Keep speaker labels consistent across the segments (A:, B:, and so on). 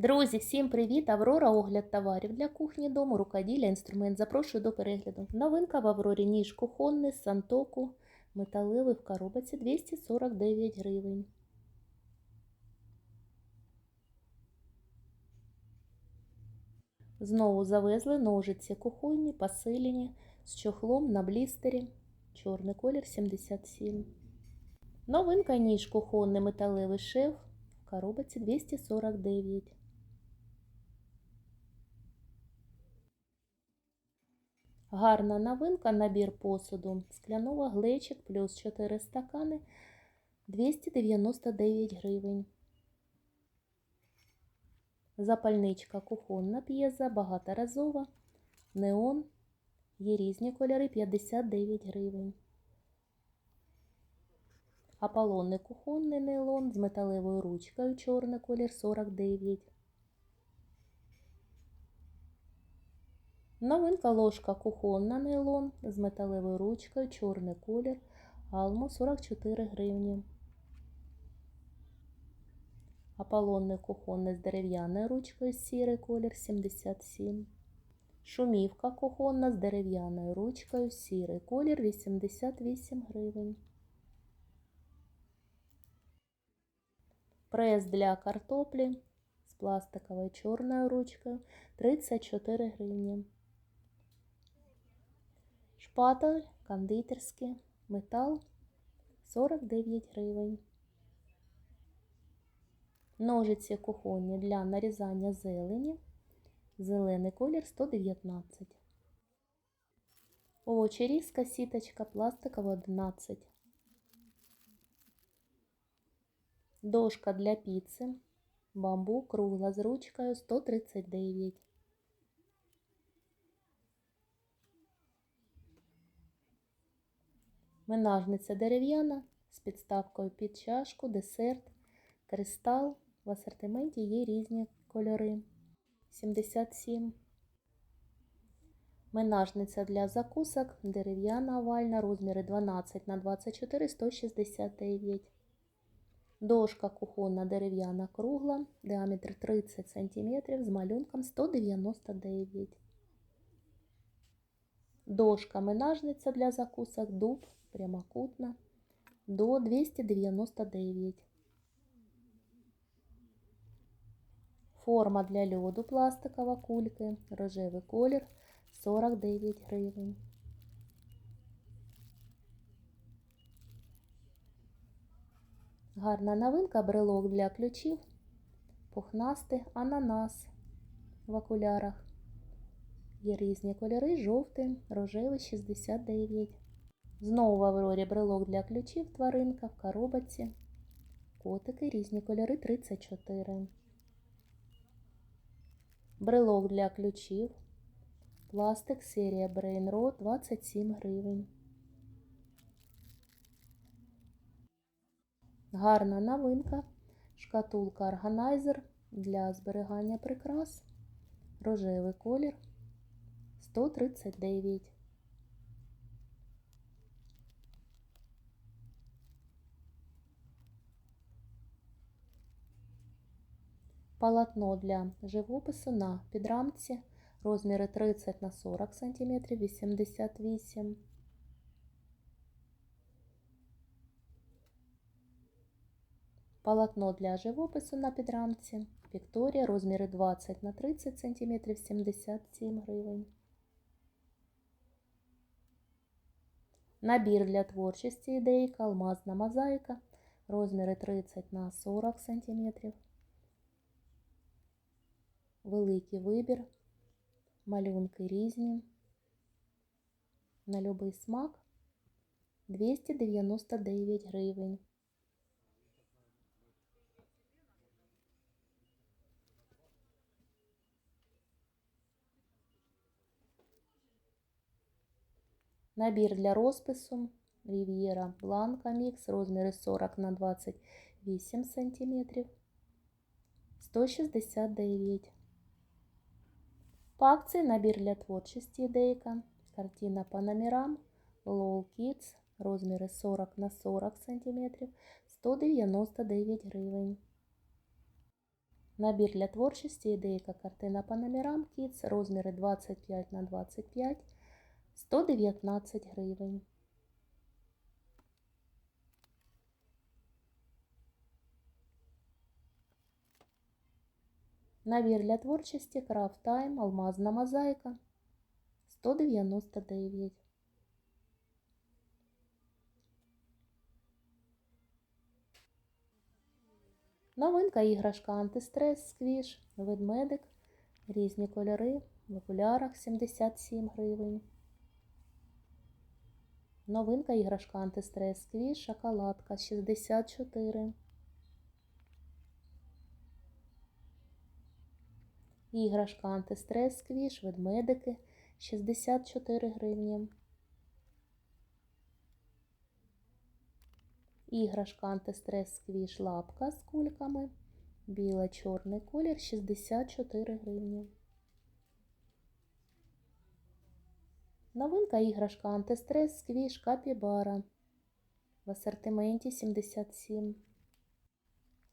A: Друзі, всім привіт! Аврора огляд товарів для кухні дому, рукоділля, інструмент. Запрошую до перегляду. Новинка в Аврорі ніж кухонний з сантоку, металевий в коробці 249 гривень. Знову завезли ножиці кухонні, посилені, з чохлом на блістері. Чорний колір 77. Новинка ніж кухонний металевий шеф в коробці 249. Гарна новинка, набір посуду. Склянова глечик плюс 4 стакани 299 гривень. Запальничка кухонна п'єза, багаторазова, неон. Є різні кольори 59 гривень. Аполлонний кухонний нейлон з металевою ручкою, чорний колір 49. Новинка ложка кухонна нейлон з металевою ручкою, чорний колір, алму 44 гривні. Аполлонний кухонний з дерев'яною ручкою, сірий колір 77. Шумівка кухонна з дерев'яною ручкою, сірий колір 88 гривень. Прес для картоплі з пластиковою чорною ручкою 34 гривні. Шпатель кондитерський, метал 49 гривень. Ножиці кухонні для нарізання зелені. Зелений колір 119. Овочерізка сіточка пластикова 11. Дошка для піци. Бамбу кругла з ручкою 139. Менажниця дерев'яна з підставкою під чашку, десерт, кристал. В асортименті є різні кольори. 77. Менажниця для закусок, дерев'яна овальна, розміри 12 на 24 169. Дошка кухонна дерев'яна кругла, діаметр 30 см з малюнком 199. Дошка менажниця для закусок дуб прямокутна до 299. Форма для льоду пластикова кульки, рожевий колір 49 гривень. Гарна новинка брелок для ключів, пухнастий ананас в окулярах. Є різні кольори, жовтий, рожевий 69. Знову в Аврорі брелок для ключів, тваринка в коробці. Котики, різні кольори 34. Брелок для ключів. Пластик серія Brain Rod 27 гривень. Гарна новинка. Шкатулка органайзер для зберігання прикрас. Рожевий колір 139. Полотно для живопису на підрамці. Розміри 30 на 40 см 88 Полотно для живопису на підрамці. Вікторія, розміри 20 на 30 см 77 гривень. Набір для творчості ідейка, алмазна мозаїка. Розміри 30 на 40 см. Великий вибір. Малюнки різні. На любий смак 299 гривень. Набір для розпису Рів'єра Бланка Мікс, розміри 40 на 28 см 169. По акції набір для творчості Дейка, картина по номерам, Лол Kids, розміри 40 на 40 см 199 гривень. Набір для творчості, ідейка, картина по номерам Kids, розміри 25 на 25, 119 гривень. Набір для творчості Craft Time, алмазна мозаїка 199. Новинка іграшка антистрес, сквіш, ведмедик, різні кольори, в окулярах 77 гривень. Новинка іграшка антистрес, сквіш, шоколадка 64. Іграшка антистрес, сквіш, ведмедики 64 гривні. Іграшка антистрес сквіш лапка з кульками. Біло-чорний колір 64 гривні. Новинка іграшка антистрес сквіш капібара. В асортименті 77.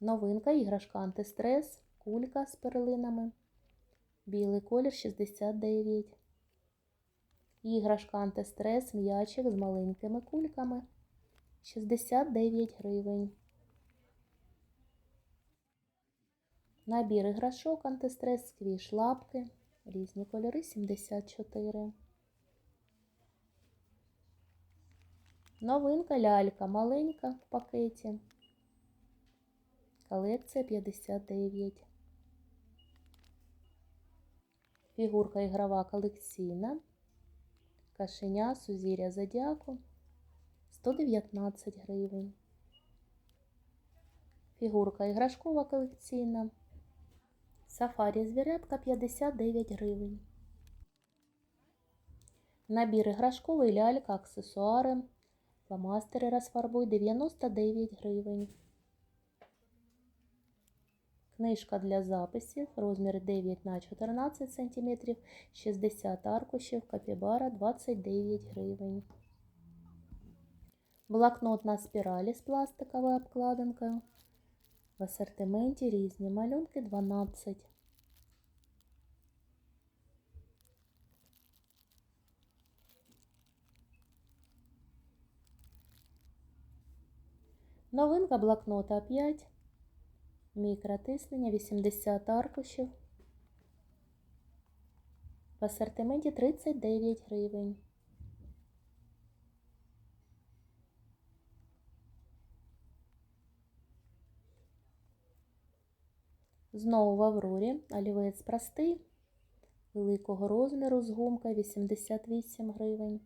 A: Новинка іграшка антистрес, кулька з перлинами. Білий колір 69. Іграшка антистрес, м'ячик з маленькими кульками. 69 гривень. Набір іграшок антистрес, сквіш лапки. Різні кольори 74. Новинка лялька маленька в пакеті. Колекція 59. Фігурка ігрова колекційна. Кашеня, сузір'я зодіаку 119 гривень. Фігурка іграшкова колекційна. Сафарі звірятка 59 гривень. Набір іграшковий лялька, аксесуари. Фломастери розфарбуй 99 гривень. Книжка для записів, розмір 9 на 14 см, 60 аркушів, капібара 29 гривень. Блокнот на спіралі з пластиковою обкладинкою. В асортименті різні малюнки 12. Новинка блокнота 5. Мікротиснення 80 аркушів. В асортименті 39 гривень. Знову в Аврорі олівець простий, великого розміру з гумкою 88 гривень.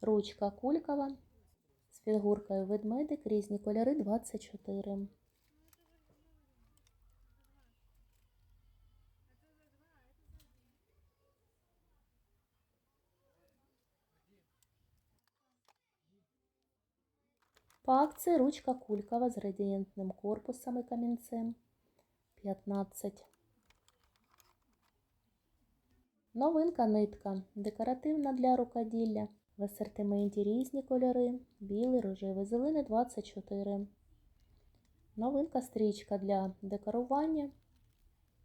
A: Ручка кулькова з фігуркою ведмедик, різні кольори 24. По акції ручка кулькова з градієнтним корпусом і камінцем 15. Новинка нитка. Декоративна для рукоділля. В асортименті різні кольори. Білий, рожевий, зелений 24. Новинка стрічка для декорування.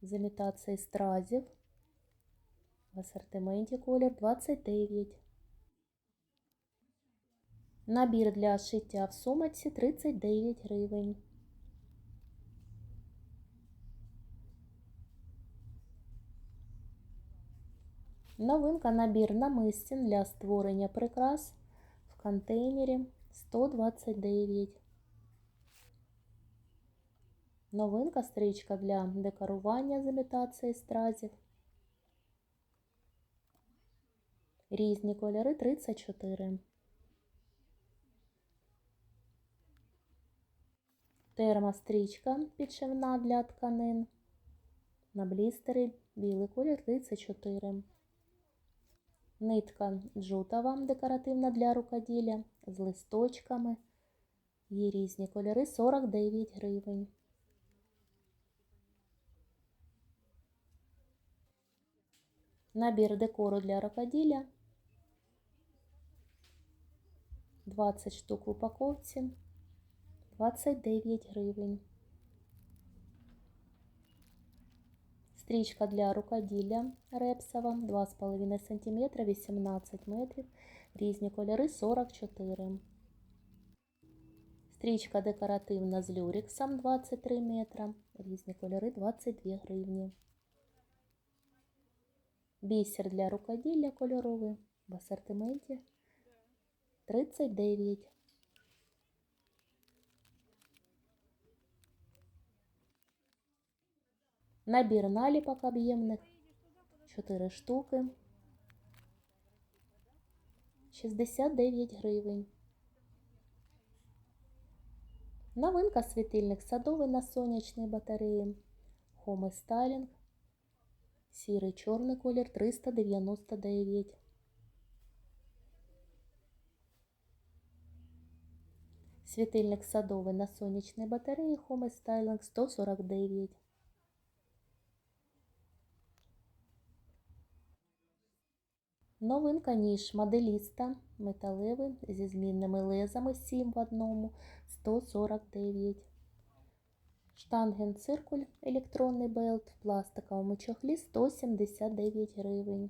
A: З імітації стразів. В асортименті колір 29. Набір для шиття в сумочці 39 гривень. Новинка набір намистин для створення прикрас в контейнері 129. Новинка стрічка для декорування з імітації стразів. Різні кольори 34. Термострічка підшивна для тканин. На блістері білий колір 34. Нитка джутова декоративна для рукоділля з листочками. Є різні кольори 49 гривень. Набір декору для рукоділля 20 штук в упаковці 29 гривень. Стрічка для рукоділля репсова 2,5 см, 18 метрів. Різні кольори 44. Стрічка декоративна з люрексом 23 метра. Різні кольори 22 гривні. Бісер для рукоділля кольоровий в асортименті 39. Набір наліпок об'ємних 4 штуки. 69 гривень. Новинка світильник садовий на сонячній батареї. Home Styling. Сірий чорний колір 399. Світильник садовий на сонячній батареї Home Styling 149. Новинка ніж моделіста металевий зі змінними лезами 7 в одному 149. Штанген циркуль електронний белт в пластиковому чохлі 179 гривень.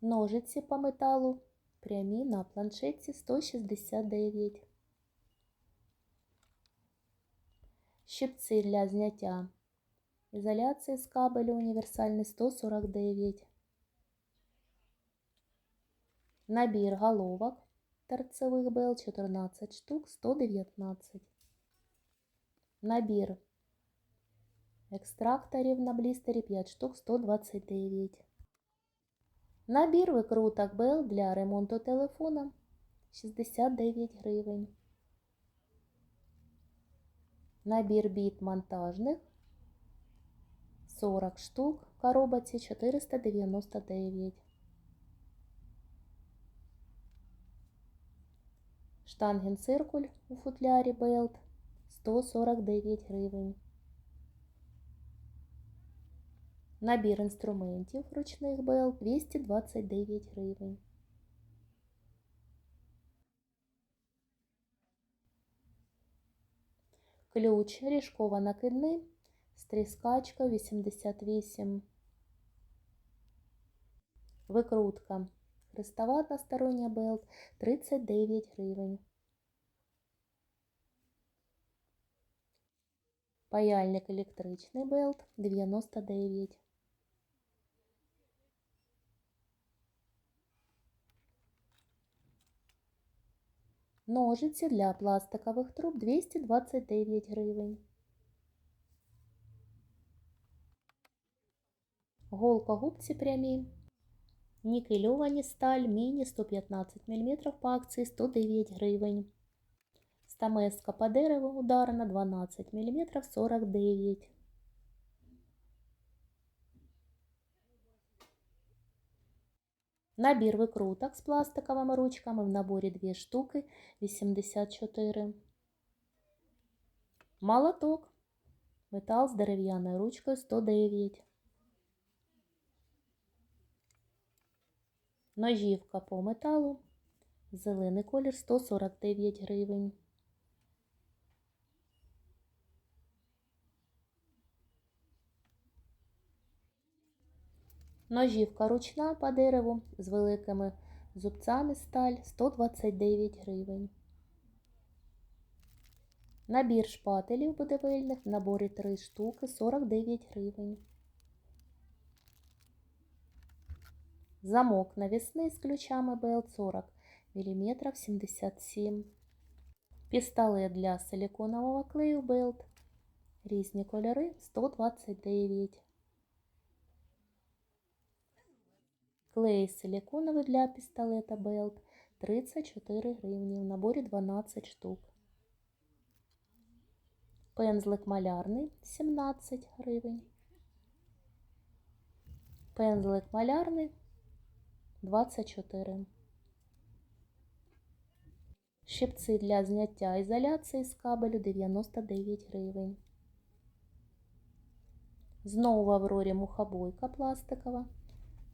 A: Ножиці по металу прямі на планшетці 169. Щипці для зняття ізоляції з кабелю універсальний 149. Набір головок торцевих бел 14 штук 119. Набір екстракторів на блістері 5 штук 129. Набір викруток бел для ремонту телефона 69 гривень. Набір біт монтажних 40 штук в коробці 499. Штанген циркуль у футлярі Белт 149 гривень. Набір інструментів ручних Белт 229 гривень. Ключ ріжково накидний стріскачка 88. Викрутка. Хрестова одностороння белт 39 гривень. Паяльник електричний белт 99. Ножиці для пластикових труб 229 гривень. Голка губці прямі. Нікельовані сталь міні 115 мм по акції 109 гривень. Стамеска по дереву ударна 12 мм 49. Набір викруток з пластиковими ручками в наборі 2 штуки 84. Молоток. Метал з дерев'яною ручкою 109. Ножівка по металу. Зелений колір 149 гривень. Ножівка ручна по дереву з великими зубцями сталь 129 гривень. Набір шпателів будівельних в наборі 3 штуки 49 гривень. Замок навісний з ключами БЛ 40 мм 77 Пістолет для силиконового клею Белт. Різні кольори 129 Клей силиконовий для пістолета Белт 34 гривні. В наборі 12 штук. Пензлик малярний 17 гривень. Пензлик малярний 24. Щипці для зняття ізоляції з кабелю 99 гривень. Знову в Аврорі мухобойка пластикова.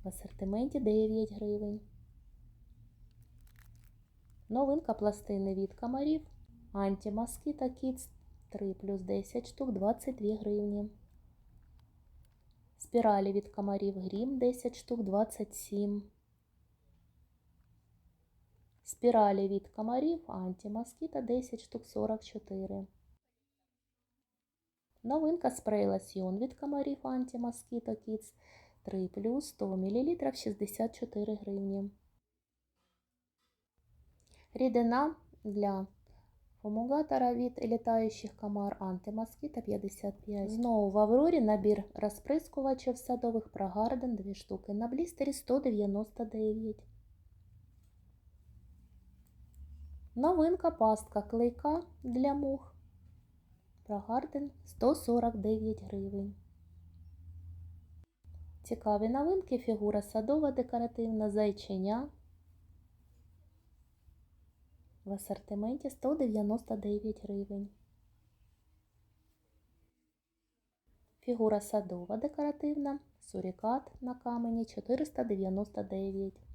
A: В асортименті 9 гривень. Новинка пластини від комарів. Антимоскіта Kids 3 плюс 10 штук 22 гривні. Спіралі від комарів грім 10 штук 27. Спіралі від комарів антимоскіта 10 штук 44. Новинка спрей лосьйон від комарів антимоскіто Kids 3 плюс 100 мл 64 гривні. Рідина для фумугатора від літаючих комар антимоскіто 55. Знову в Аврорі набір розприскувачів садових Прогарден 2 штуки. На блістері 199. Новинка пастка клейка для мух. Прогарден 149 гривень. Цікаві новинки. Фігура садова декоративна, зайченя. В асортименті 199 гривень. Фігура садова декоративна, сурікат на камені 499.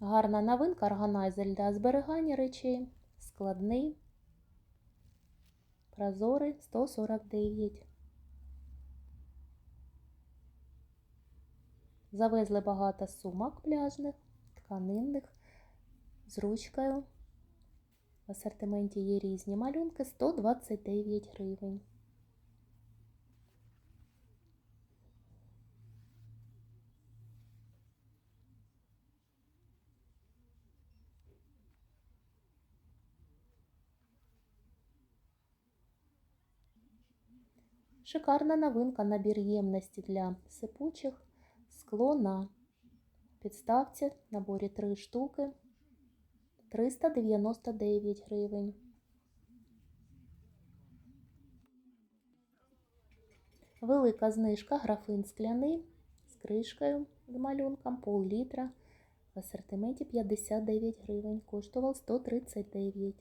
A: Гарна новинка органайзер для зберігання речей. Складний. Прозорий 149. Завезли багато сумок пляжних, тканинних з ручкою. В асортименті є різні малюнки 129 гривень. Шикарна новинка набір ємності для сипучих скло на підставці, наборі 3 штуки 399 гривень. Велика знижка графин скляний з кришкою з малюнком пол-літра. В асортименті 59 гривень. Коштував 139.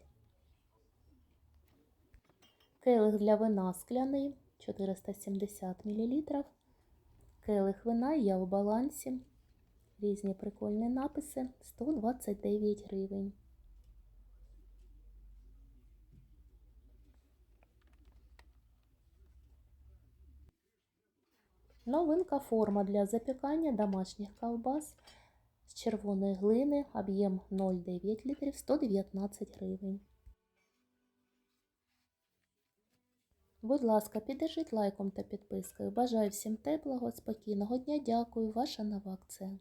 A: Келих для вина скляний 470 мл. Келих вина є у балансі. Різні прикольні написи 129 гривень. Новинка форма для запікання домашніх ковбас з червоної глини, об'єм 0,9 літрів 119 гривень. Будь ласка, піддержіть лайком та підпискою. Бажаю всім теплого, спокійного дня. Дякую. Ваша нова акція.